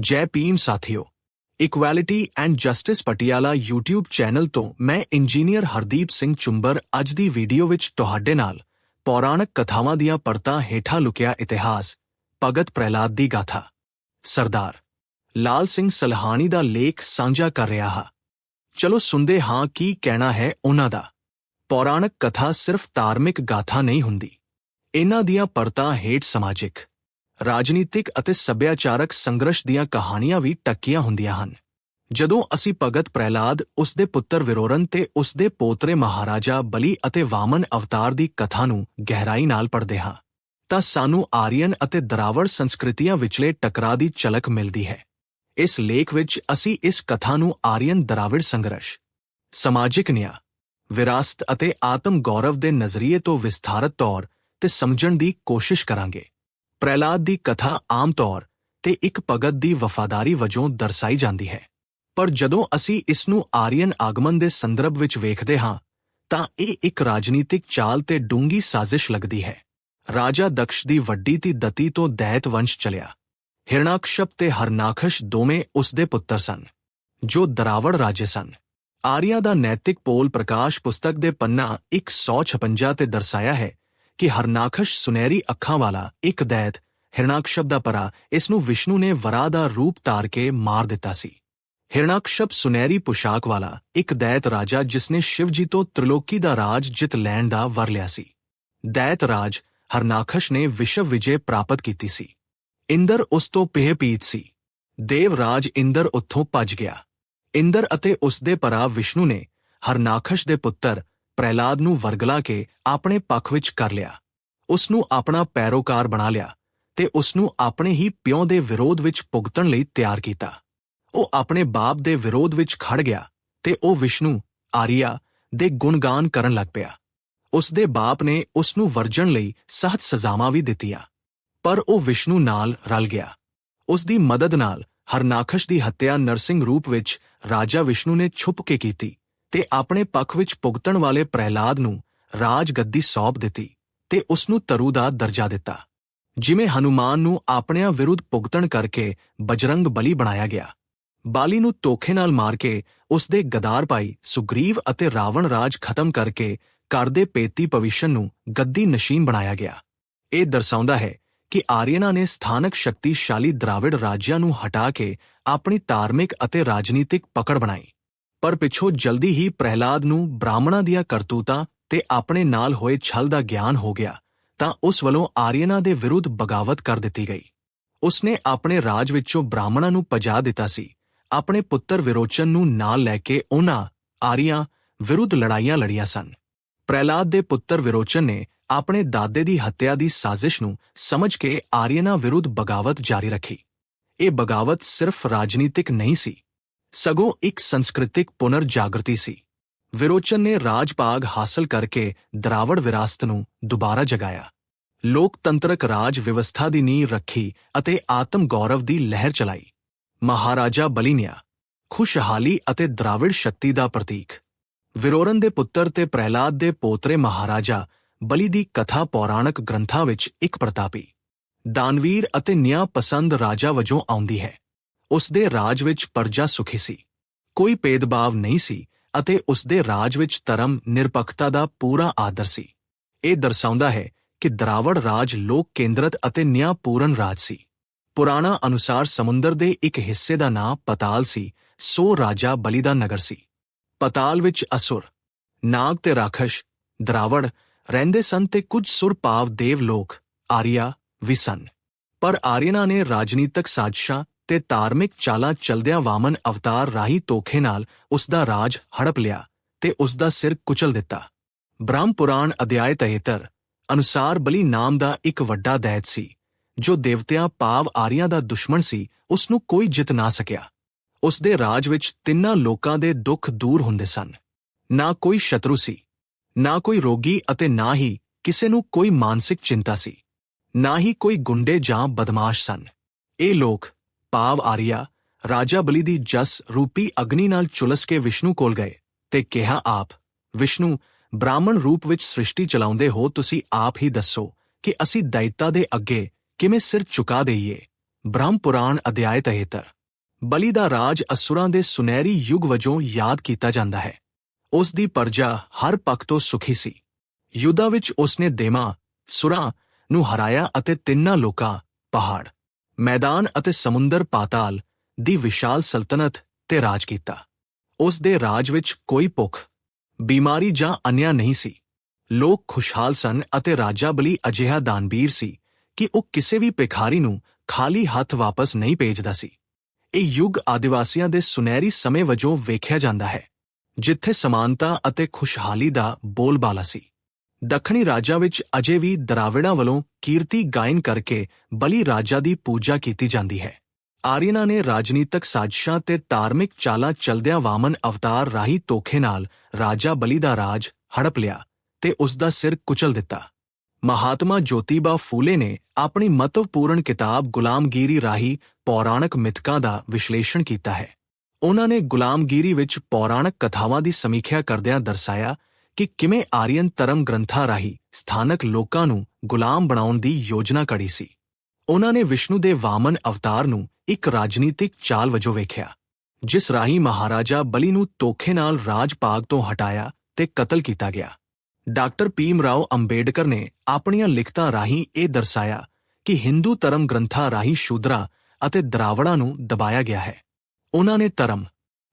ਜੈ ਭੀਮ ਸਾਥੀਓ, equality and justice Patiala YouTube channel ਤੋਂ ਮੈਂ ਇੰਜੀਨੀਅਰ ਹਰਦੀਪ ਸਿੰਘ ਚੁੰਬਰ ਅੱਜ ਦੀ ਵੀਡੀਓ ਵਿੱਚ ਤੁਹਾਡੇ ਨਾਲ ਪੌਰਾਣਿਕ ਕਥਾਵਾਂ ਦੀਆਂ ਪਰਤਾਂ ਹੇਠਾਂ ਲੁਕਿਆ ਇਤਿਹਾਸ, ਭਗਤ ਪ੍ਰਹਿਲਾਦ ਦੀ ਗਾਥਾ, ਸਰਦਾਰ ਲਾਲ ਸਿੰਘ ਸਲਹਾਣੀ ਦਾ ਲੇਖ ਸਾਂਝਾ ਕਰ ਰਿਹਾ ਹਾਂ। ਚਲੋ ਸੁਣਦੇ ਹਾਂ ਕੀ ਕਹਿਣਾ ਹੈ ਉਹਨਾਂ ਦਾ। ਪੌਰਾਣਿਕ ਕਥਾ ਸਿਰਫ ਧਾਰਮਿਕ ਗਾਥਾ ਨਹੀਂ ਹੁੰਦੀ। ਇਹਨਾਂ ਦੀਆਂ ਪਰਤਾਂ ਹੇਠ ਸਮਾਜਿਕ ਰਾਜਨੀਤਿਕ ਅਤੇ ਸੱਭਿਆਚਾਰਕ ਸੰਘਰਸ਼ ਦੀਆਂ ਕਹਾਣੀਆਂ ਵੀ ਟੱਕੀਆਂ ਹੁੰਦੀਆਂ ਹਨ। ਜਦੋਂ ਅਸੀਂ ਭਗਤ ਪ੍ਰਹਿਲਾਦ, ਉਸ ਦੇ ਪੁੱਤਰ ਵਿਰੋਰਨ ਤੇ ਉਸ ਦੇ ਪੋਤਰੇ ਮਹਾਰਾਜਾ ਬਲੀ ਅਤੇ ਵਾਮਨ ਅਵਤਾਰ ਦੀ ਕਥਾ ਨੂੰ ਗਹਿਰਾਈ ਨਾਲ ਪੜ੍ਹਦੇ ਹਾਂ, ਤਾਂ ਸਾਨੂੰ ਆਰੀਅਨ ਅਤੇ ਦਰਾਵੜ ਸੰਸਕ੍ਰਿਤੀਆਂ ਵਿਚਲੇ ਟਕਰਾਅ ਦੀ ਝਲਕ ਮਿਲਦੀ ਹੈ। ਇਸ ਲੇਖ ਵਿੱਚ ਅਸੀਂ ਇਸ ਕਥਾ ਨੂੰ ਆਰੀਅਨ ਦਰਾਵਿੜ ਸੰਘਰਸ਼, ਸਮਾਜਿਕ ਨਿਆਂ, ਵਿਰਾਸਤ ਅਤੇ ਆਤਮ ਗੌਰਵ ਦੇ ਨਜ਼ਰੀਏ ਤੋਂ ਵਿਸਥਾਰਤ ਤੌਰ ਤੇ ਸਮਝਣ ਦੀ ਕੋਸ਼ਿਸ਼ ਕਰਾਂਗੇ। ਪ੍ਰਹਿਲਾਦ ਦੀ ਕਥਾ ਆਮ ਤੌਰ ਤੇ ਇੱਕ ਭਗਤ ਦੀ ਵਫਾਦਾਰੀ ਵਜੋਂ ਦਰਸਾਈ ਜਾਂਦੀ ਹੈ। ਪਰ ਜਦੋਂ ਅਸੀਂ ਇਸ ਨੂੰ ਆਰੀਅਨ ਆਗਮਨ ਦੇ ਸੰਦਰਭ ਵਿੱਚ ਵੇਖਦੇ ਹਾਂ, ਤਾਂ ਇਹ ਇੱਕ ਰਾਜਨੀਤਿਕ ਚਾਲ ਤੇ ਡੂੰਗੀ ਸਾਜ਼ਿਸ਼ ਲੱਗਦੀ ਹੈ। ਰਾਜਾ ਦਕਸ਼ ਦੀ ਵੱਡੀ ਧੀ ਦਤੀ ਤੋਂ ਦੈਤ ਵੰਸ਼ ਚਲਿਆ। ਹਿਰਣਾਕਸ਼ਪ ਤੇ ਹਰਨਾਖਸ਼ ਦੋਵੇਂ ਉਸ ਦੇ ਪੁੱਤਰ ਸਨ, ਜੋ ਦਰਾਵੜ ਰਾਜੇ ਸਨ। ਆਰੀਆ ਦਾ ਨੈਤਿਕ ਪੋਲ ਪ੍ਰਕਾਸ਼ ਪੁਸਤਕ ਦੇ ਪੰਨਾ 156 ਤੇ ਦਰਸਾਇਆ ਹੈ ਕਿ ਹਰਨਾਖਸ਼ ਸੁਨਹਿਰੀ ਅੱਖਾਂ ਵਾਲਾ ਇੱਕ ਦੈਤ ਹਿਰਣਾਕਸ਼ਪ ਦਾ ਪਰਾ ਇਸ ਨੂੰ ਵਿਸ਼ਨੂੰ ਨੇ ਵਰਾ ਦਾ ਰੂਪ ਧਾਰ ਕੇ ਮਾਰ ਦਿੱਤਾ ਸੀ। ਹਿਰਣਾਕਸ਼ਪ ਸੁਨਹਿਰੀ ਪੁਸ਼ਾਕ ਵਾਲਾ ਇੱਕ ਦੈਤ ਰਾਜਾ ਜਿਸਨੇ ਸ਼ਿਵ ਜੀ ਤੋਂ ਤ੍ਰਿਲੋਕੀ ਦਾ ਰਾਜ ਜਿੱਤ ਲੈਣ ਦਾ ਵਰ ਲਿਆ ਸੀ। ਦੈਤ ਰਾਜ ਹਰਨਾਖਸ਼ ਨੇ ਵਿਸ਼ਵ ਵਿਜੇ ਪ੍ਰਾਪਤ ਕੀਤੀ ਸੀ। ਇੰਦਰ ਉਸ ਤੋਂ ਪਹਿਪੀਤ ਸੀ। ਦੇਵ ਰਾਜ ਇੰਦਰ ਉੱਥੋਂ ਭੱਜ ਗਿਆ। ਇੰਦਰ ਅਤੇ ਉਸ ਦੇ ਭਰਾ ਵਿਸ਼ਨੂੰ ਨੇ ਹਰਨਾਖਸ਼ ਦੇ ਪੁੱਤਰ ਪ੍ਰਹਿਲਾਦ ਨੂੰ ਵਰਗਲਾ ਕੇ ਆਪਣੇ ਪੱਖ ਵਿੱਚ ਕਰ ਲਿਆ। ਉਸ ਨੂੰ ਆਪਣਾ ਪੈਰੋਕਾਰ ਬਣਾ ਲਿਆ ਤੇ ਉਸ ਨੂੰ ਆਪਣੇ ਹੀ ਪਿਓ ਦੇ ਵਿਰੋਧ ਵਿੱਚ ਭੁਗਤਣ ਲਈ ਤਿਆਰ ਕੀਤਾ। ਉਹ ਆਪਣੇ ਬਾਪ ਦੇ ਵਿਰੋਧ ਵਿੱਚ ਖੜ ਗਿਆ ਤੇ ਉਹ ਵਿਸ਼ਨੂੰ, ਆਰੀਆ ਦੇ ਗੁਣਗਾਨ ਕਰਨ ਲੱਗ ਪਿਆ। ਉਸ ਦੇ ਬਾਪ ਨੇ ਉਸ ਨੂੰ ਵਰਜਣ ਲਈ ਸਖਤ ਸਜ਼ਾਵਾਂ ਵੀ ਦਿੱਤੀਆਂ, ਪਰ ਉਹ ਵਿਸ਼ਨੂੰ ਨਾਲ ਰਲ ਗਿਆ। ਉਸ ਦੀ ਮਦਦ ਨਾਲ ਹਰਨਾਖਸ਼ ਦੀ ਹੱਤਿਆ ਨਰਸਿੰਘ ਰੂਪ ਵਿੱਚ ਰਾਜਾ ਵਿਸ਼ਨੂੰ ਨੇ ਛੁਪ ਕੇ ਕੀਤੀ। ਤੇ ਆਪਣੇ ਪੱਖ ਵਿੱਚ ਭੁਗਤਣ ਵਾਲੇ ਪ੍ਰਹਿਲਾਦ ਨੂੰ ਰਾਜ ਗੱਦੀ ਸੌਂਪ ਦਿੱਤੀ ਤੇ ਉਸ ਨੂੰ ਤਰੂ ਦਾ ਦਰਜਾ ਦਿੱਤਾ, ਜਿਵੇਂ ਹਨੂਮਾਨ ਨੂੰ ਆਪਣਿਆਂ ਵਿਰੁੱਧ ਭੁਗਤਣ ਕਰਕੇ ਬਜਰੰਗ ਬਲੀ ਬਣਾਇਆ ਗਿਆ। ਬਾਲੀ ਨੂੰ ਤੋਖੇ ਨਾਲ ਮਾਰ ਕੇ ਉਸ ਦੇ ਗਦਾਰ ਭਾਈ ਸੁਗਰੀਵ ਅਤੇ ਰਾਵਣ ਰਾਜ ਖਤਮ ਕਰਕੇ ਕਰਦੇ ਪੇਤੀ ਭਵਿਸ਼ਨ ਨੂੰ ਗੱਦੀ ਨਸ਼ੀਨ ਬਣਾਇਆ ਗਿਆ। ਇਹ ਦਰਸਾਉਂਦਾ ਹੈ ਕਿ ਆਰੀਅਨਾ ਨੇ ਸਥਾਨਕ ਸ਼ਕਤੀਸ਼ਾਲੀ ਦਰਾਵਿੜ ਰਾਜਿਆਂ ਨੂੰ ਹਟਾ ਕੇ ਆਪਣੀ ਧਾਰਮਿਕ ਅਤੇ ਰਾਜਨੀਤਿਕ ਪਕੜ ਬਣਾਈ। ਪਰ ਪਿੱਛੋਂ ਜਲਦੀ ਹੀ ਪ੍ਰਹਿਲਾਦ ਨੂੰ ਬ੍ਰਾਹਮਣਾਂ ਦੀਆਂ ਕਰਤੂਤਾਂ ਤੇ ਆਪਣੇ ਨਾਲ ਹੋਏ ਛਲ ਦਾ ਗਿਆਨ ਹੋ ਗਿਆ, ਤਾਂ ਉਸ ਵੱਲੋਂ ਆਰੀਅਨਾਂ ਦੇ ਵਿਰੁੱਧ ਬਗਾਵਤ ਕਰ ਦਿੱਤੀ ਗਈ। ਉਸਨੇ ਆਪਣੇ ਰਾਜ ਵਿੱਚੋਂ ਬ੍ਰਾਹਮਣਾਂ ਨੂੰ ਪਜਾ ਦਿੱਤਾ ਸੀ। ਆਪਣੇ ਪੁੱਤਰ ਵਿਰੋਚਨ ਨੂੰ ਨਾਲ ਲੈ ਕੇ ਉਹਨਾਂ ਆਰੀਆਂ ਵਿਰੁੱਧ ਲੜਾਈਆਂ ਲੜੀਆਂ ਸਨ। ਪ੍ਰਹਿਲਾਦ ਦੇ ਪੁੱਤਰ ਵਿਰੋਚਨ ਨੇ ਆਪਣੇ ਦਾਦੇ ਦੀ ਹੱਤਿਆ ਦੀ ਸਾਜ਼ਿਸ਼ ਨੂੰ ਸਮਝ ਕੇ ਆਰੀਅਨਾਂ ਵਿਰੁੱਧ ਬਗਾਵਤ ਜਾਰੀ ਰੱਖੀ। ਇਹ ਬਗਾਵਤ ਸਿਰਫ ਰਾਜਨੀਤਿਕ ਨਹੀਂ ਸੀ ਸਗੋਂ ਇੱਕ ਸੰਸਕ੍ਰਿਤਿਕ ਪੁਨਰ ਜਾਗਰਤੀ ਸੀ। ਵਿਰੋਚਨ ਨੇ ਰਾਜ ਭਾਗ ਹਾਸਲ ਕਰਕੇ ਦਰਾਵੜ ਵਿਰਾਸਤ ਨੂੰ ਦੁਬਾਰਾ ਜਗਾਇਆ। ਲੋਕਤੰਤਰਕ ਰਾਜ ਵਿਵਸਥਾ ਦੀ ਨੀਂਹ ਰੱਖੀ ਅਤੇ ਆਤਮ ਗੌਰਵ ਦੀ ਲਹਿਰ ਚਲਾਈ। ਮਹਾਰਾਜਾ ਬਲੀਨਿਆ, ਖੁਸ਼ਹਾਲੀ ਅਤੇ ਦਰਾਵਿੜ ਸ਼ਕਤੀ ਦਾ ਪ੍ਰਤੀਕ। ਵਿਰੋਰਨ ਦੇ ਪੁੱਤਰ ਤੇ ਪ੍ਰਹਿਲਾਦ ਦੇ ਪੋਤਰੇ ਮਹਾਰਾਜਾ ਬਲੀ ਦੀ ਕਥਾ ਪੌਰਾਣਿਕ ਗ੍ਰੰਥਾਂ ਵਿੱਚ ਇੱਕ ਪ੍ਰਤਾਪੀ। ਦਾਨਵੀਰ ਅਤੇ ਨਿਆਂ ਪਸੰਦ ਰਾਜਾ ਵਜੋਂ ਆਉਂਦੀ ਹੈ। ਉਸ ਦੇ ਰਾਜ ਵਿੱਚ ਪਰਜਾ ਸੁਖੀ ਸੀ। ਕੋਈ ਭੇਦਭਾਵ ਨਹੀਂ ਸੀ ਅਤੇ ਉਸ ਦੇ ਰਾਜ ਵਿੱਚ ਧਰਮ ਨਿਰਪੱਖਤਾ ਦਾ ਪੂਰਾ ਆਦਰ ਸੀ। ਇਹ ਦਰਸਾਉਂਦਾ ਹੈ ਕਿ ਦਰਾਵੜ ਰਾਜ ਲੋਕ ਕੇਂਦਰਤ ਅਤੇ ਨਿਆਂਪੂਰਨ ਰਾਜ ਸੀ। ਪੁਰਾਣਾ ਅਨੁਸਾਰ ਸਮੁੰਦਰ ਦੇ ਇੱਕ ਹਿੱਸੇ ਦਾ ਨਾਂ ਪਤਾਲ ਸੀ, ਸੋ ਰਾਜਾ ਬਲੀ ਦਾ ਨਗਰ ਸੀ। ਪਤਾਲ ਵਿੱਚ ਅਸੁਰ, ਨਾਗ ਤੇ ਰਾਖਸ਼, ਦਰਾਵੜ, ਰਹਿੰਦੇ ਸਨ ਤੇ ਕੁਝ ਸੁਰਪਾਵ ਦੇਵ ਲੋਕ, ਆਰੀਆ ਵੀ ਸਨ ਪਰ ਆਰੀਨਾ ਨੇ ਰਾਜਨੀਤਿਕ ਸਾਜ਼ਿਸ਼ਾਂ ਤੇ ਧਾਰਮਿਕ ਚਾਲਾਂ ਚਲਦਿਆਂ ਵਾਮਨ ਅਵਤਾਰ ਰਾਹੀਂ ਤੋਖੇ ਨਾਲ ਉਸ ਦਾ ਰਾਜ ਹੜਪ ਲਿਆ ਤੇ ਉਸ ਦਾ ਸਿਰ ਕੁਚਲ ਦਿੱਤਾ। ਬ੍ਰਹਮ ਪੁਰਾਣ ਅਧਿਆਇ 73 ਅਨੁਸਾਰ ਬਲੀ ਨਾਮ ਦਾ ਇੱਕ ਵੱਡਾ ਦੈਤ ਸੀ, ਜੋ ਦੇਵਤਿਆਂ, ਭਾਵ ਆਰੀਆਂ ਦਾ ਦੁਸ਼ਮਣ ਸੀ ਉਸ ਨੂੰ ਕੋਈ ਜਿੱਤ ਨਾ ਸਕਿਆ। ਉਸ ਦੇ ਰਾਜ ਵਿੱਚ ਤਿੰਨਾਂ ਲੋਕਾਂ ਦੇ ਦੁੱਖ ਦੂਰ ਹੁੰਦੇ ਸਨ। ਨਾ ਕੋਈ ਸ਼ਤਰੂ ਸੀ, ਨਾ ਕੋਈ ਰੋਗੀ ਅਤੇ ਨਾ ਹੀ ਕਿਸੇ ਨੂੰ ਕੋਈ ਮਾਨਸਿਕ ਚਿੰਤਾ ਸੀ, ਨਾ ਹੀ ਕੋਈ ਗੁੰਡੇ ਜਾਂ ਬਦਮਾਸ਼ ਸਨ। ਇਹ ਲੋਕ ਭਾਵ ਆਰੀਆ, ਰਾਜਾ ਬਲੀ ਦੀ ਜਸ ਰੂਪੀ ਅਗਨੀ ਨਾਲ ਚੁਲਸ ਕੇ ਵਿਸ਼ਨੂੰ ਕੋਲ ਗਏ ਤੇ ਕਿਹਾ ਆਪ, ਵਿਸ਼ਨੂੰ, ਬ੍ਰਾਹਮਣ ਰੂਪ ਵਿੱਚ ਸ੍ਰਿਸ਼ਟੀ ਚਲਾਉਂਦੇ ਹੋ ਤੁਸੀਂ ਆਪ ਹੀ ਦੱਸੋ ਕਿ ਅਸੀਂ ਦੈਤਾ ਦੇ ਅੱਗੇ ਕਿਵੇਂ ਸਿਰ ਝੁਕਾ ਦੇਈਏ, ਬ੍ਰਹਮ ਪੁਰਾਣ ਅਧਿਆਇ 73 ਬਲੀ ਦਾ ਰਾਜ ਅਸੁਰਾਂ ਦੇ ਸੁਨਹਿਰੀ ਯੁੱਗ ਵਜੋਂ ਯਾਦ ਕੀਤਾ ਜਾਂਦਾ ਹੈ। ਉਸ ਦੀ ਪਰਜਾ ਹਰ ਪੱਖ ਤੋਂ ਸੁਖੀ ਸੀ। ਯੁੱਧਾਂ ਵਿੱਚ ਉਸਨੇ ਦੇਮਾ ਸੁਰਾਂ ਨੂੰ ਹਰਾਇਆ ਅਤੇ ਤਿੰਨਾਂ ਲੋਕਾਂ, ਪਹਾੜ ਮੈਦਾਨ ਅਤੇ ਸਮੁੰਦਰ ਪਾਤਾਲ ਦੀ ਵਿਸ਼ਾਲ ਸਲਤਨਤ ਤੇ ਰਾਜ ਕੀਤਾ। ਉਸ ਦੇ ਰਾਜ ਵਿੱਚ ਕੋਈ ਭੁੱਖ, ਬਿਮਾਰੀ ਜਾਂ ਅਨਿਆ ਨਹੀਂ ਸੀ। ਲੋਕ ਖੁਸ਼ਹਾਲ ਸਨ ਅਤੇ ਰਾਜਾ ਬਲੀ ਅਜਿਹਾ ਦਾਨਬੀਰ ਸੀ ਕਿ ਉਹ ਕਿਸੇ ਵੀ ਭਿਖਾਰੀ ਨੂੰ ਖਾਲੀ ਹੱਥ ਵਾਪਸ ਨਹੀਂ ਭੇਜਦਾ ਸੀ। ਇਹ ਯੁੱਗ ਆਦਿਵਾਸੀਆਂ ਦੇ ਸੁਨਹਿਰੀ ਸਮੇਂ ਵਜੋਂ ਵੇਖਿਆ ਜਾਂਦਾ ਹੈ, ਜਿੱਥੇ ਸਮਾਨਤਾ ਅਤੇ ਖੁਸ਼ਹਾਲੀ ਦਾ ਬੋਲਬਾਲਾ ਸੀ। ਦੱਖਣੀ ਰਾਜਾਂ ਵਿੱਚ ਅਜੇ ਵੀ ਦਰਾਵਿੜਾਂ ਵੱਲੋਂ ਕੀਰਤੀ ਗਾਇਨ ਕਰਕੇ ਬਲੀ ਰਾਜਾ ਦੀ ਪੂਜਾ ਕੀਤੀ ਜਾਂਦੀ ਹੈ। ਆਰੀਨਾ ਨੇ ਰਾਜਨੀਤਿਕ ਸਾਜ਼ਿਸ਼ਾਂ ਤੇ ਧਾਰਮਿਕ ਚਾਲਾਂ ਚਲਦਿਆਂ ਵਾਮਨ ਅਵਤਾਰ ਰਾਹੀਂ ਧੋਖੇ ਨਾਲ ਰਾਜਾ ਬਲੀ ਦਾ ਰਾਜ ਹੜਪ ਲਿਆ ਤੇ ਉਸ ਦਾ ਸਿਰ ਕੁਚਲ ਦਿੱਤਾ। ਮਹਾਤਮਾ ਜੋਤੀਬਾ ਫੂਲੇ ਨੇ ਆਪਣੀ ਮਹੱਤਵਪੂਰਨ ਕਿਤਾਬ ਗੁਲਾਮਗੀਰੀ ਰਾਹੀਂ ਪੌਰਾਣਿਕ ਮਿਥਕਾਂ ਦਾ ਵਿਸ਼ਲੇਸ਼ਣ ਕੀਤਾ ਹੈ। ਉਹਨਾਂ ਨੇ ਗੁਲਾਮਗੀਰੀ ਵਿੱਚ ਪੌਰਾਣਿਕ ਕਥਾਵਾਂ ਦੀ ਸਮੀਖਿਆ ਕਰਦਿਆਂ ਦਰਸਾਇਆ ਕਿ ਕਿਵੇਂ ਆਰੀਅਨ ਧਰਮ ਗ੍ਰੰਥਾਂ ਰਾਹੀਂ ਸਥਾਨਕ ਲੋਕਾਂ ਨੂੰ ਗੁਲਾਮ ਬਣਾਉਣ ਦੀ ਯੋਜਨਾ ਘੜੀ ਸੀ। ਉਹਨਾਂ ਨੇ ਵਿਸ਼ਨੂੰ ਦੇ ਵਾਮਨ ਅਵਤਾਰ ਨੂੰ ਇੱਕ ਰਾਜਨੀਤਿਕ ਚਾਲ ਵਜੋਂ ਵੇਖਿਆ, ਜਿਸ ਰਾਹੀਂ ਮਹਾਰਾਜਾ ਬਲੀ ਨੂੰ ਧੋਖੇ ਨਾਲ ਰਾਜ ਭਾਗ ਤੋਂ ਹਟਾਇਆ ਤੇ ਕਤਲ ਕੀਤਾ ਗਿਆ। ਡਾਕਟਰ ਭੀਮ ਰਾਓ ਅੰਬੇਡਕਰ ਨੇ ਆਪਣੀਆਂ ਲਿਖਤਾਂ ਰਾਹੀਂ ਇਹ ਦਰਸਾਇਆ ਕਿ ਹਿੰਦੂ ਧਰਮ ਗ੍ਰੰਥਾਂ ਰਾਹੀਂ ਸ਼ੂਦਰਾਂ ਅਤੇ ਦਰਾਵੜਾਂ ਨੂੰ ਦਬਾਇਆ ਗਿਆ ਹੈ। ਉਹਨਾਂ ਨੇ ਧਰਮ,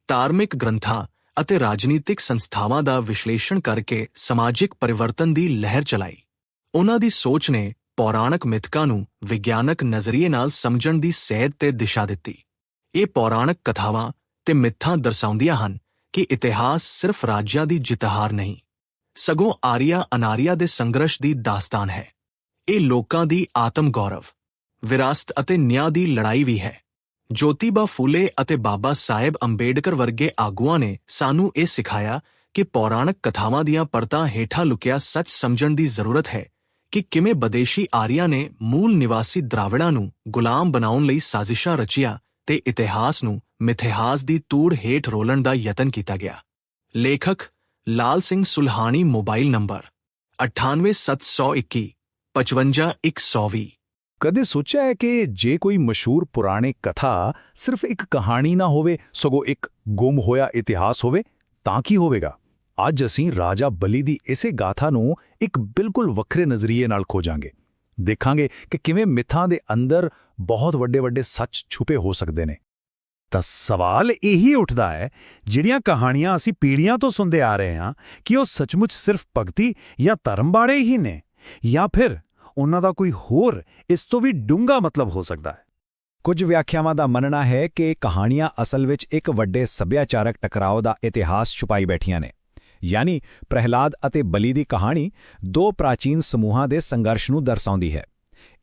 ਧਾਰਮਿਕ ਗ੍ਰੰਥਾਂ ਅਤੇ ਰਾਜਨੀਤਿਕ ਸੰਸਥਾਵਾਂ ਦਾ ਵਿਸ਼ਲੇਸ਼ਣ ਕਰਕੇ ਸਮਾਜਿਕ ਪਰਿਵਰਤਨ ਦੀ ਲਹਿਰ ਚਲਾਈ। ਉਹਨਾਂ ਦੀ ਸੋਚ ਨੇ ਪੌਰਾਣਿਕ ਮਿਥਕਾਂ ਨੂੰ ਵਿਗਿਆਨਕ ਨਜ਼ਰੀਏ ਨਾਲ ਸਮਝਣ ਦੀ ਸੇਧ ਤੇ ਦਿਸ਼ਾ ਦਿੱਤੀ। ਇਹ ਪੌਰਾਣਿਕ ਕਥਾਵਾਂ ਤੇ ਮਿੱਥਾਂ ਦਰਸਾਉਂਦੀਆਂ ਹਨ ਕਿ ਇਤਿਹਾਸ ਸਿਰਫ ਰਾਜਿਆਂ ਦੀ ਜਿਤਹਾਰ ਨਹੀਂ, ਸਗੋਂ ਆਰੀਆ ਅਨਾਰੀਆ ਦੇ ਸੰਘਰਸ਼ ਦੀ ਦਾਸਤਾਨ ਹੈ। ਇਹ ਲੋਕਾਂ ਦੀ ਆਤਮ ਗੌਰਵ ਵਿਰਾਸਤ ਅਤੇ ਨਿਆਂ ਦੀ ਲੜਾਈ ਵੀ ਹੈ। ਜੋਤੀਬਾ ਫੂਲੇ ਅਤੇ ਬਾਬਾ ਸਾਹਿਬ ਅੰਬੇਡਕਰ ਵਰਗੇ ਆਗੂਆਂ ਨੇ ਸਾਨੂੰ ਇਹ ਸਿਖਾਇਆ ਕਿ ਪੌਰਾਣਿਕ ਕਥਾਵਾਂ ਦੀਆਂ ਪਰਤਾਂ ਹੇਠਾਂ ਲੁਕਿਆ ਸੱਚ ਸਮਝਣ ਦੀ ਜ਼ਰੂਰਤ ਹੈ ਕਿ ਕਿਵੇਂ ਬਦੇਸ਼ੀ ਆਰੀਆਂ ਨੇ ਮੂਲ ਨਿਵਾਸੀ ਦਰਾਵੜਾਂ ਨੂੰ ਗੁਲਾਮ ਬਣਾਉਣ ਲਈ ਸਾਜ਼ਿਸ਼ਾਂ ਰਚੀਆਂ ਤੇ ਇਤਿਹਾਸ ਨੂੰ ਮਿਥਿਹਾਸ ਦੀ ਤੂੜ ਹੇਠ ਰੋਲਣ ਦਾ ਯਤਨ ਕੀਤਾ ਗਿਆ। ਲੇਖਕ ਲਾਲ ਸਿੰਘ ਸੁਲਹਾਣੀ ਮੋਬਾਈਲ ਨੰਬਰ 98721 55120 ਕਦੇ ਸੋਚਿਆ ਹੈ ਕਿ ਜੇ ਕੋਈ ਮਸ਼ਹੂਰ ਪੁਰਾਣੇ ਕਥਾ ਸਿਰਫ ਇੱਕ ਕਹਾਣੀ ਨਾ ਹੋਵੇ, ਸਗੋਂ ਇੱਕ ਗੁੰਮ ਹੋਇਆ ਇਤਿਹਾਸ ਹੋਵੇ, ਤਾਂ ਕੀ ਹੋਵੇਗਾ? ਅੱਜ ਅਸੀਂ ਰਾਜਾ ਬਲੀ ਦੀ ਇਸੇ ਗਾਥਾ ਨੂੰ ਇੱਕ ਬਿਲਕੁਲ ਵੱਖਰੇ ਨਜ਼ਰੀਏ ਨਾਲ ਖੋਜਾਂਗੇ। ਦੇਖਾਂਗੇ ਕਿ ਕਿਵੇਂ ਮਿੱਥਾਂ ਦੇ ਅੰਦਰ ਬਹੁਤ ਵੱਡੇ-ਵੱਡੇ ਸੱਚ ਛੁਪੇ ਹੋ ਸਕਦੇ ਨੇ। ਤਾਂ ਸਵਾਲ ਇਹੀ ਉੱਠਦਾ ਹੈ, ਜਿਹੜੀਆਂ ਕਹਾਣੀਆਂ ਅਸੀਂ ਪੀੜ੍ਹੀਆਂ ਤੋਂ ਸੁਣਦੇ ਆ ਰਹੇ ਹਾਂ, ਕਿ ਉਹ ਸੱਚਮੁੱਚ ਸਿਰਫ ਭਗਤੀ ਜਾਂ ਧਰਮ ਬਾਰੇ ਹੀ ਨੇ, ਜਾਂ ਫਿਰ ਉਹਨਾਂ ਦਾ ਕੋਈ ਹੋਰ ਇਸ ਤੋਂ ਵੀ ਡੂੰਘਾ ਮਤਲਬ ਹੋ ਸਕਦਾ ਹੈ। ਕੁਝ ਵਿਆਖਿਆਵਾਂ ਦਾ ਮੰਨਣਾ ਹੈ ਕਿ ਕਹਾਣੀਆਂ ਅਸਲ ਵਿੱਚ ਇੱਕ ਵੱਡੇ ਸੱਭਿਆਚਾਰਕ ਟਕਰਾਓ ਦਾ ਇਤਿਹਾਸ ਛੁਪਾਈ ਬੈਠੀਆਂ ਨੇ। ਯਾਨੀ ਪ੍ਰਹਿਲਾਦ ਅਤੇ ਬਲੀ ਦੀ ਕਹਾਣੀ ਦੋ ਪ੍ਰਾਚੀਨ ਸਮੂਹਾਂ ਦੇ ਸੰਘਰਸ਼ ਨੂੰ ਦਰਸਾਉਂਦੀ ਹੈ।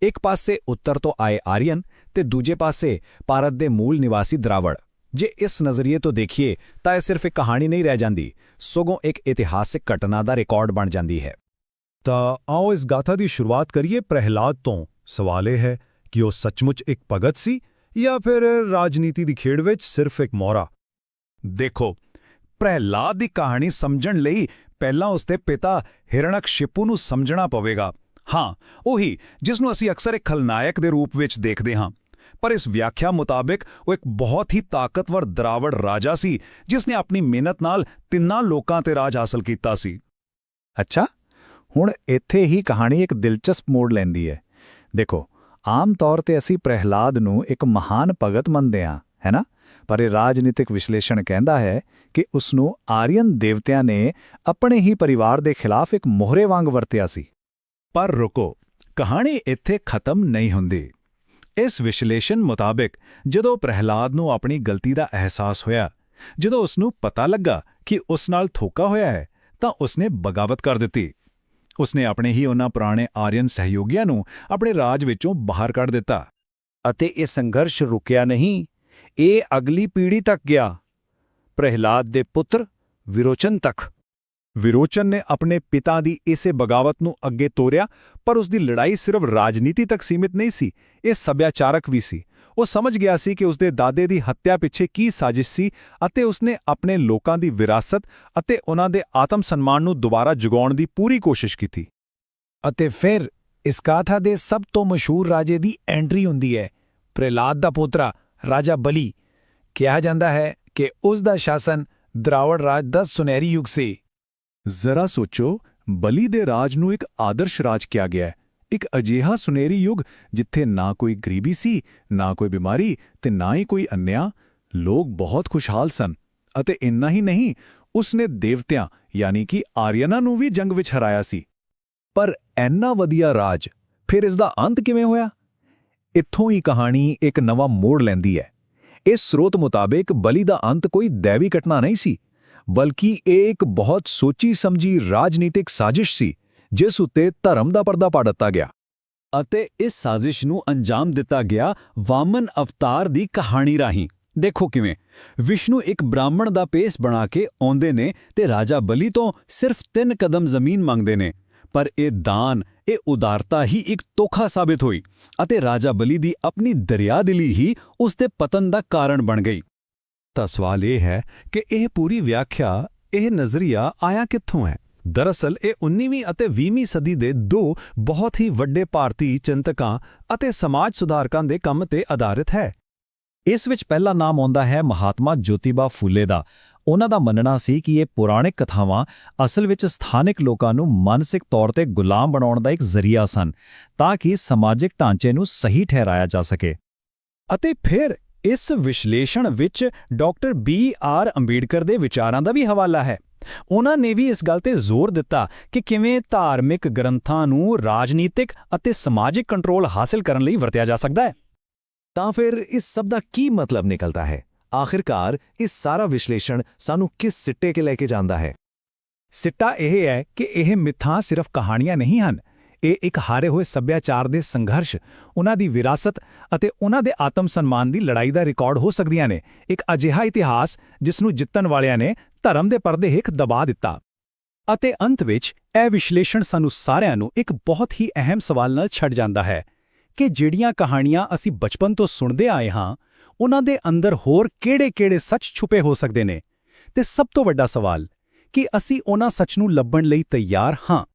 ਇੱਕ ਪਾਸੇ ਉੱਤਰ ਤੋਂ ਆਏ ਆਰੀਅਨ ਤੇ ਦੂਜੇ ਪਾਸੇ ਭਾਰਤ ਦੇ ਮੂਲ ਨਿਵਾਸੀ ਦਰਾਵੜ। ਜੇ ਇਸ ਨਜ਼ਰੀਏ ਤੋਂ ਦੇਖੀਏ ਤਾਂ ਇਹ ਸਿਰਫ ਇੱਕ ਕਹਾਣੀ ਨਹੀਂ ਰਹਿ ਜਾਂਦੀ, ਸਗੋਂ ਇੱਕ ਇਤਿਹਾਸਿਕ ਘਟਨਾ ਦਾ ਰਿਕਾਰਡ ਬਣ ਜਾਂਦੀ ਹੈ। ਤਾਂ ਆਓ ਇਸ ਗਾਥਾ ਦੀ ਸ਼ੁਰੂਆਤ ਕਰੀਏ ਪ੍ਰਹਿਲਾਦ ਤੋਂ। ਸਵਾਲ ਇਹ ਹੈ ਕਿ ਉਹ ਸੱਚਮੁੱਚ ਇੱਕ ਭਗਤ ਸੀ ਜਾਂ ਫਿਰ ਰਾਜਨੀਤੀ ਦੀ ਖੇਡ ਵਿੱਚ ਸਿਰਫ ਇੱਕ ਮੋਹਰਾ? ਦੇਖੋ, ਪ੍ਰਹਿਲਾਦ ਦੀ ਕਹਾਣੀ ਸਮਝਣ ਲਈ ਪਹਿਲਾਂ ਉਸਦੇ ਪਿਤਾ ਹਿਰਣਕਸ਼ਿਪੂ ਨੂੰ ਸਮਝਣਾ ਪਵੇਗਾ। ਹਾਂ, ਉਹੀ ਜਿਸ ਨੂੰ ਅਸੀਂ ਅਕਸਰ ਇੱਕ ਖਲਨਾਇਕ ਦੇ ਰੂਪ ਵਿੱਚ ਦੇਖਦੇ ਹਾਂ। ਪਰ ਇਸ ਵਿਆਖਿਆ ਮੁਤਾਬਕ ਉਹ ਇੱਕ ਬਹੁਤ ਹੀ ਤਾਕਤਵਰ ਦਰਾਵੜ ਰਾਜਾ ਸੀ, ਜਿਸ ਨੇ ਆਪਣੀ ਮਿਹਨਤ ਨਾਲ ਤਿੰਨਾਂ ਲੋਕਾਂ ਤੇ ਰਾਜ ਹਾਸਲ ਕੀਤਾ ਸੀ। ਅੱਛਾ ਹੁਣ ਇੱਥੇ ਹੀ ਕਹਾਣੀ ਇੱਕ ਦਿਲਚਸਪ ਮੋੜ ਲੈਂਦੀ ਹੈ। ਦੇਖੋ, ਆਮ ਤੌਰ ਤੇ ਅਸੀਂ ਪ੍ਰਹਿਲਾਦ ਨੂੰ ਇੱਕ ਮਹਾਨ ਭਗਤ ਮੰਨਦੇ ਹਾਂ ਹੈਨਾ ਪਰ ਇਹ ਰਾਜਨੀਤਿਕ ਵਿਸ਼ਲੇਸ਼ਣ ਕਹਿੰਦਾ ਹੈ ਕਿ ਉਸ ਨੂੰ ਆਰੀਅਨ ਦੇਵਤਿਆਂ ਨੇ ਆਪਣੇ ਹੀ ਪਰਿਵਾਰ ਦੇ ਖਿਲਾਫ ਇੱਕ ਮੋਹਰੇ ਵਾਂਗ ਵਰਤਿਆ ਸੀ। ਪਰ ਰੁਕੋ, ਕਹਾਣੀ ਇੱਥੇ ਖਤਮ ਨਹੀਂ ਹੁੰਦੀ। ਇਸ ਵਿਸ਼ਲੇਸ਼ਣ ਮੁਤਾਬਕ ਜਦੋਂ ਪ੍ਰਹਿਲਾਦ ਨੂੰ ਆਪਣੀ ਗਲਤੀ ਦਾ ਅਹਿਸਾਸ ਹੋਇਆ, ਜਦੋਂ ਉਸ ਨੂੰ ਪਤਾ ਲੱਗਾ ਕਿ ਉਸ ਨਾਲ ਧੋਖਾ ਹੋਇਆ ਹੈ, ਤਾਂ ਉਸਨੇ ਬਗਾਵਤ ਕਰ ਦਿੱਤੀ। ਉਸਨੇ ਆਪਣੇ ਹੀ ਉਹਨਾਂ ਪੁਰਾਣੇ ਆਰੀਅਨ ਸਹਿਯੋਗੀਆਂ ਨੂੰ ਆਪਣੇ ਰਾਜ ਵਿੱਚੋਂ ਬਾਹਰ ਕੱਢ ਦਿੱਤਾ ਅਤੇ ਇਹ ਸੰਘਰਸ਼ ਰੁਕਿਆ ਨਹੀਂ। ਇਹ ਅਗਲੀ ਪੀੜ੍ਹੀ ਤੱਕ ਗਿਆ। ਪ੍ਰਹਿਲਾਦ ਦੇ ਪੁੱਤਰ ਵਿਰੋਚਨ ਤੱਕ। ਵਿਰੋਚਨ ਨੇ ਆਪਣੇ ਪਿਤਾ ਦੀ ਇਸੇ ਬਗਾਵਤ ਨੂੰ ਅੱਗੇ ਤੋਰਿਆ, ਪਰ ਉਸ ਦੀ ਲੜਾਈ ਸਿਰਫ ਰਾਜਨੀਤੀ ਤੱਕ ਸੀਮਿਤ ਨਹੀਂ ਸੀ, ਇਹ ਸੱਭਿਆਚਾਰਕ ਵੀ ਸੀ। ਉਹ ਸਮਝ ਗਿਆ ਸੀ ਕਿ ਉਸਦੇ ਦਾਦੇ ਦੀ ਹੱਤਿਆ ਪਿੱਛੇ ਕੀ ਸਾਜ਼ਿਸ਼ ਸੀ ਅਤੇ ਉਸਨੇ ਆਪਣੇ ਲੋਕਾਂ ਦੀ ਵਿਰਾਸਤ ਅਤੇ ਉਹਨਾਂ ਦੇ ਆਤਮ ਸਨਮਾਨ ਨੂੰ ਦੁਬਾਰਾ ਜਗਾਉਣ ਦੀ ਪੂਰੀ ਕੋਸ਼ਿਸ਼ ਕੀਤੀ। ਅਤੇ ਫਿਰ ਇਸ ਗਾਥਾ ਦੇ ਸਭ ਤੋਂ ਮਸ਼ਹੂਰ ਰਾਜੇ ਦੀ ਐਂਟਰੀ ਹੁੰਦੀ ਹੈ, ਪ੍ਰਹਿਲਾਦ ਦਾ ਪੋਤਰਾ, ਰਾਜਾ ਬਲੀ। ਕਿਹਾ ਜਾਂਦਾ ਹੈ ਕਿ ਉਸ ਦਾ ਸ਼ਾਸਨ ਦਰਾਵੜ ਰਾਜ ਦਾ ਸੁਨਹਿਰੀ ਯੁੱਗ ਸੀ। ਜ਼ਰਾ ਸੋਚੋ, ਬਲੀ ਦੇ ਰਾਜ ਨੂੰ ਇੱਕ ਆਦਰਸ਼ ਰਾਜ ਕਿਹਾ ਗਿਆ ਹੈ। ਇੱਕ ਅਜੀਹਾ ਸੁਨਹਿਰੀ ਯੁੱਗ ਜਿੱਥੇ ਨਾ ਕੋਈ ਗਰੀਬੀ ਸੀ, ਨਾ ਕੋਈ ਬਿਮਾਰੀ ਤੇ ਨਾ ਹੀ ਕੋਈ ਅੰਨਿਆ, ਲੋਕ ਬਹੁਤ ਖੁਸ਼ਹਾਲ ਸਨ। ਅਤੇ ਇੰਨਾ ਹੀ ਨਹੀਂ, ਉਸਨੇ ਦੇਵਤਿਆਂ, ਯਾਨੀ ਕਿ ਆਰੀਅਨਾਂ ਨੂੰ ਵੀ ਜੰਗ ਵਿੱਚ ਹਰਾਇਆ ਸੀ। ਪਰ ਐਨਾ ਵਧੀਆ ਰਾਜ, ਫਿਰ ਇਸ ਦਾ ਅੰਤ ਕਿਵੇਂ ਹੋਇਆ? ਇੱਥੋਂ ਹੀ ਕਹਾਣੀ ਇੱਕ ਨਵਾਂ ਮੋੜ ਲੈਂਦੀ ਹੈ। ਇਸ ਸਰੋਤ ਮੁਤਾਬਕ ਬਲੀ ਦਾ ਅੰਤ ਕੋਈ ਦੈਵੀ ਘਟਨਾ ਨਹੀਂ ਸੀ। ਬਲਕਿ ਇਹ ਇੱਕ ਬਹੁਤ ਸੋਚੀ ਸਮਝੀ ਰਾਜਨੀਤਿਕ ਸਾਜ਼ਿਸ਼ ਸੀ, ਜਿਸ ਉੱਤੇ ਧਰਮ ਦਾ ਪਰਦਾ ਪਾ ਦਿੱਤਾ ਗਿਆ। ਅਤੇ ਇਸ ਸਾਜ਼ਿਸ਼ ਨੂੰ ਅੰਜਾਮ ਦਿੱਤਾ ਗਿਆ ਵਾਮਨ ਅਵਤਾਰ ਦੀ ਕਹਾਣੀ ਰਾਹੀਂ। ਦੇਖੋ ਕਿਵੇਂ, ਵਿਸ਼ਨੂੰ ਇੱਕ ਬ੍ਰਾਹਮਣ ਦਾ ਪੇਸ ਬਣਾ ਕੇ ਆਉਂਦੇ ਨੇ ਤੇ ਰਾਜਾ ਬਲੀ ਤੋਂ ਸਿਰਫ ਤਿੰਨ ਕਦਮ ਜ਼ਮੀਨ ਮੰਗਦੇ ਨੇ, ਪਰ ਇਹ ਦਾਨ, ਇਹ ਉਦਾਰਤਾ ਹੀ ਇੱਕ ਤੋਖਾ ਸਾਬਿਤ ਹੋਈ ਅਤੇ ਰਾਜਾ ਬਲੀ ਦੀ ਆਪਣੀ ਦਰਿਆਦਿਲੀ ਹੀ ਉਸ ਦੇ ਪਤਨ ਦਾ ਕਾਰਨ ਬਣ ਗਈ। ਤਾਂ ਸਵਾਲ ਇਹ ਹੈ ਕਿ ਇਹ ਪੂਰੀ ਵਿਆਖਿਆ, ਇਹ ਨਜ਼ਰੀਆ ਆਇਆ ਕਿੱਥੋਂ ਹੈ? ਦਰਅਸਲ, ਇਹ 19ਵੀਂ ਅਤੇ 20ਵੀਂ ਸਦੀ ਦੇ ਦੋ ਬਹੁਤ ਹੀ ਵੱਡੇ ਭਾਰਤੀ ਚਿੰਤਕਾਂ ਅਤੇ ਸਮਾਜ ਸੁਧਾਰਕਾਂ ਦੇ ਕੰਮ ਤੇ ਆਧਾਰਿਤ ਹੈ। ਇਸ ਵਿੱਚ ਪਹਿਲਾ ਨਾਮ ਆਉਂਦਾ ਹੈ ਮਹਾਤਮਾ ਜੋਤੀਬਾ ਫੂਲੇ ਦਾ। ਉਹਨਾਂ ਦਾ ਮੰਨਣਾ ਸੀ ਕਿ ਇਹ ਪੁਰਾਣਿਕ ਕਥਾਵਾਂ ਅਸਲ ਵਿੱਚ ਸਥਾਨਕ ਲੋਕਾਂ ਨੂੰ ਮਾਨਸਿਕ ਤੌਰ ਤੇ ਗੁਲਾਮ ਬਣਾਉਣ ਦਾ ਇੱਕ ਜ਼ਰੀਆ ਸਨ, ਤਾਂ ਕਿ ਸਮਾਜਿਕ ਢਾਂਚੇ ਨੂੰ ਸਹੀ ਠਹਿਰਾਇਆ ਜਾ ਸਕੇ। ਅਤੇ ਫਿਰ ਇਸ ਵਿਸ਼ਲੇਸ਼ਣ ਵਿੱਚ ਡਾਕਟਰ ਬੀ ਆਰ ਅੰਬੇਡਕਰ ਦੇ ਵਿਚਾਰਾਂ ਦਾ ਵੀ ਹਵਾਲਾ ਹੈ। ਉਹਨਾਂ ਨੇ ਵੀ ਇਸ ਗੱਲ ਤੇ ਜ਼ੋਰ ਦਿੱਤਾ ਕਿ ਕਿਵੇਂ ਧਾਰਮਿਕ ਗ੍ਰੰਥਾਂ ਨੂੰ ਰਾਜਨੀਤਿਕ ਅਤੇ ਸਮਾਜਿਕ ਕੰਟਰੋਲ ਹਾਸਲ ਕਰਨ ਲਈ ਵਰਤਿਆ ਜਾ ਸਕਦਾ ਹੈ। ਤਾਂ ਫਿਰ ਇਸ ਸਭ ਦਾ ਕੀ ਮਤਲਬ ਨਿਕਲਦਾ ਹੈ? ਆਖਿਰਕਾਰ ਇਸ ਸਾਰਾ ਵਿਸ਼ਲੇਸ਼ਣ ਸਾਨੂੰ ਕਿਸ ਸਿੱਟੇ 'ਤੇ ਲੈ ਕੇ ਜਾਂਦਾ ਹੈ? ਸਿੱਟਾ ਇਹ ਹੈ ਕਿ ਇਹ ਮਿੱਥਾਂ ਸਿਰਫ ਕਹਾਣੀਆਂ ਨਹੀਂ ਹਨ ਇਹ ਇੱਕ ਹਾਰੇ ਹੋਏ ਸੱਭਿਆਚਾਰ ਦੇ ਸੰਘਰਸ਼, ਉਹਨਾਂ ਦੀ ਵਿਰਾਸਤ ਅਤੇ ਉਹਨਾਂ ਦੇ ਆਤਮ ਸਨਮਾਨ ਦੀ ਲੜਾਈ ਦਾ ਰਿਕਾਰਡ ਹੋ ਸਕਦੀਆਂ ਨੇ। ਇੱਕ ਅਜਿਹਾ ਇਤਿਹਾਸ ਜਿਸ ਨੂੰ ਜਿੱਤਣ ਵਾਲਿਆਂ ਨੇ ਧਰਮ ਦੇ ਪਰਦੇ ਹੇਠ ਦਬਾ ਦਿੱਤਾ। ਅਤੇ ਅੰਤ ਵਿੱਚ ਇਹ ਵਿਸ਼ਲੇਸ਼ਣ ਸਾਨੂੰ ਸਾਰਿਆਂ ਨੂੰ ਇੱਕ ਬਹੁਤ ਹੀ ਅਹਿਮ ਸਵਾਲ ਨਾਲ ਛੱਡ ਜਾਂਦਾ ਹੈ ਕਿ ਜਿਹੜੀਆਂ ਕਹਾਣੀਆਂ ਅਸੀਂ ਬਚਪਨ ਤੋਂ ਸੁਣਦੇ ਆਏ ਹਾਂ, ਉਹਨਾਂ ਦੇ ਅੰਦਰ ਹੋਰ ਕਿਹੜੇ-ਕਿਹੜੇ ਸੱਚ ਛੁਪੇ ਹੋ ਸਕਦੇ ਨੇ? ਤੇ ਸਭ ਤੋਂ ਵੱਡਾ ਸਵਾਲ, ਕਿ ਅਸੀਂ ਉਹਨਾਂ ਸੱਚ ਨੂੰ ਲੱਭਣ ਲਈ ਤਿਆਰ ਹਾਂ?